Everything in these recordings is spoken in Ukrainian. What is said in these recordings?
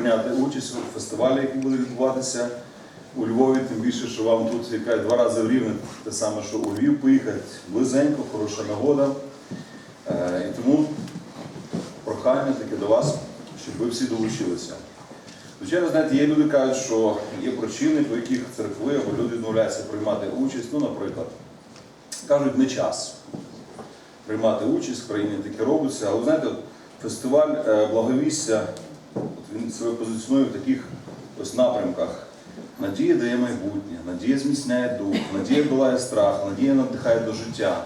прийняти участь у фестивалі, який буде відбуватися у Львові, тим більше, що вам тут яка два рази в рівне те саме, що у Львів поїхати близенько, хороша нагода. Е, І тому прохання таке до вас, щоб ви всі долучилися. Звичайно, знаєте, є люди кажуть, що є причини, по яких церкви або люди відмовляються приймати участь. Ну, наприклад, кажуть, не час приймати участь, в країні таке робиться. Але знаєте, фестиваль е, благовістя, він себе позиціонує в таких ось напрямках. Надія дає майбутнє, надія зміцняє дух, надія долає страх, надія надихає до життя.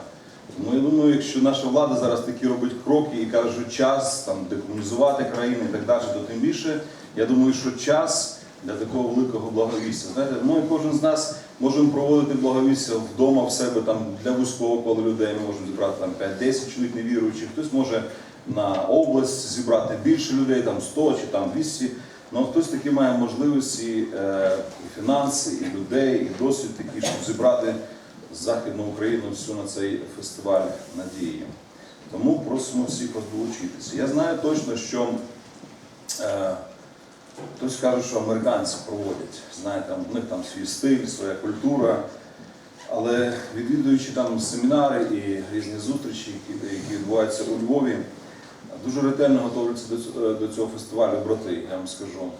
Тому я думаю, якщо наша влада зараз такі робить кроки і каже, що час там декомунізувати країну і так далі, то тим більше, я думаю, що час для такого великого благовістя. Знаєте, ми кожен з нас можемо проводити благовістя вдома в себе там для вузького кола людей. Ми можемо зібрати там 5-10 чоловік невіруючих. Хтось може на область зібрати більше людей, там 100 чи там 200. Ну, хтось таки має можливості е, і фінанси, і людей, і досвід такий, щоб зібрати Західну Україну всю на цей фестиваль надії. Тому просимо всіх вас долучитися. Я знаю точно, що е, хтось каже, що американці проводять. Знаєте, у них там свій стиль, своя культура. Але відвідуючи там семінари і різні зустрічі, які, які відбуваються у Львові, дуже ретельно готуються до, ц- до цього фестивалю брати, я вам скажу.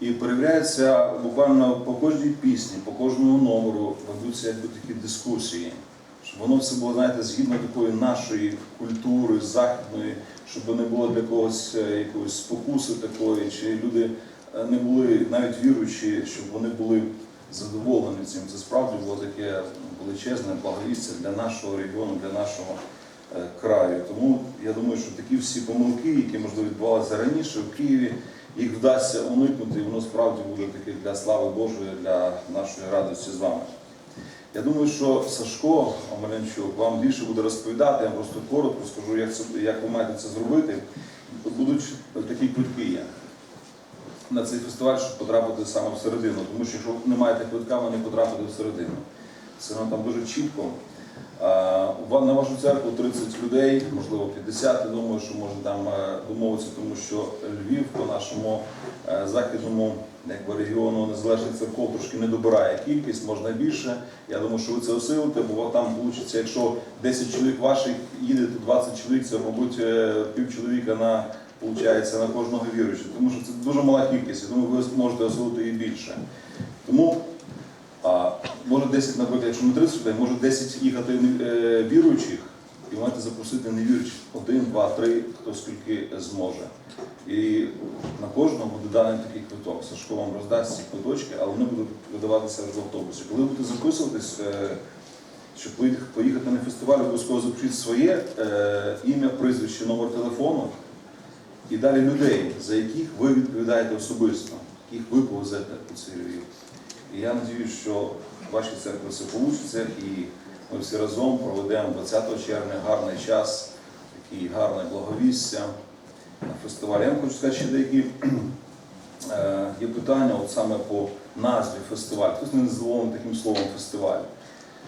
І перевіряється буквально по кожній пісні, по кожному номеру ведуться якби такі дискусії. Щоб воно все було, знаєте, згідно такої нашої культури, західної, щоб не було для когось е, якоїсь спокуси такої, чи люди е, не були навіть віруючі, щоб вони були задоволені цим. Це справді було таке величезне благовістя для нашого регіону, для нашого е, краю. Тому я думаю, що такі всі помилки, які можливо відбувалися раніше в Києві, їх вдасться уникнути, і воно справді буде таке для слави Божої, для нашої радості з вами. Я думаю, що Сашко Омелянчук вам більше буде розповідати, я просто коротко скажу, як, це, як ви маєте це зробити. Будуть такі квитки є на цей фестиваль, щоб потрапити саме всередину. Тому що якщо не маєте квитка, ви не потрапите всередину. Це воно там дуже чітко. На вашу церкву 30 людей, можливо 50, я думаю, що можна там е, домовитися, тому що Львів по нашому е, західному якби, регіону незалежних церков трошки не добирає кількість, можна більше. Я думаю, що ви це осилите, бо там вийде, якщо 10 чоловік ваших їде, то 20 чоловік, це, мабуть, е, пів чоловіка на, получається, на кожного віруючого. Тому що це дуже мала кількість, я думаю, ви можете осилити і більше. Тому а, може 10, наприклад, якщо не 30 людей, може 10 їхати е, віруючих, і маєте запросити невіруючих один, два, три, хто скільки зможе. І на кожного буде даний такий квиток. Сашко вам роздасть ці квиточки, але вони будуть видаватися в автобусі. Коли будете записуватись, е, щоб поїхати на фестиваль, обов'язково запишіть своє е, ім'я, прізвище, номер телефону і далі людей, за яких ви відповідаєте особисто, яких ви повезете у цей Львів. І я сподіваюся, що вашій церкві все вийде, і ми всі разом проведемо 20 червня гарний час, такий гарне благовістя на фестивалі. Я вам хочу сказати, ще деякі е, є питання от саме по назві фестивалю. Хтось не задоволений таким словом фестиваль.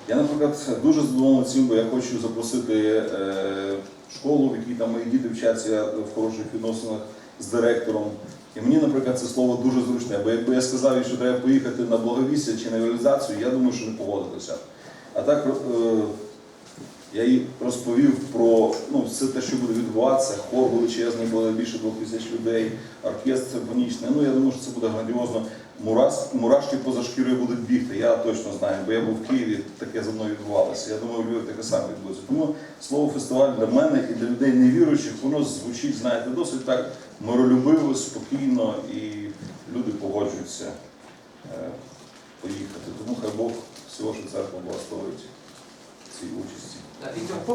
Я, наприклад, дуже задоволений цим, бо я хочу запросити е, школу, в якій там мої діти вчаться в хороших відносинах з директором. І мені, наприклад, це слово дуже зручне, бо якби я сказав, що треба поїхати на благовістя чи на реалізацію, я думаю, що не погодилися. А так е, я їй розповів про ну, все те, що буде відбуватися, хор величезний, буде більше двох тисяч людей, оркестр симфонічний. Ну, я думаю, що це буде грандіозно. Мурас, мурашки поза шкірою будуть бігти, я точно знаю, бо я був в Києві, таке за мною відбувалося. Я думаю, Львові таке саме відбудеться. Тому слово фестиваль для мене і для людей невіруючих, воно звучить, знаєте, досить так миролюбиво, спокійно, і люди погоджуються е, поїхати. Тому хай Бог всього, що церква благословить цій участі. Так, Віктор,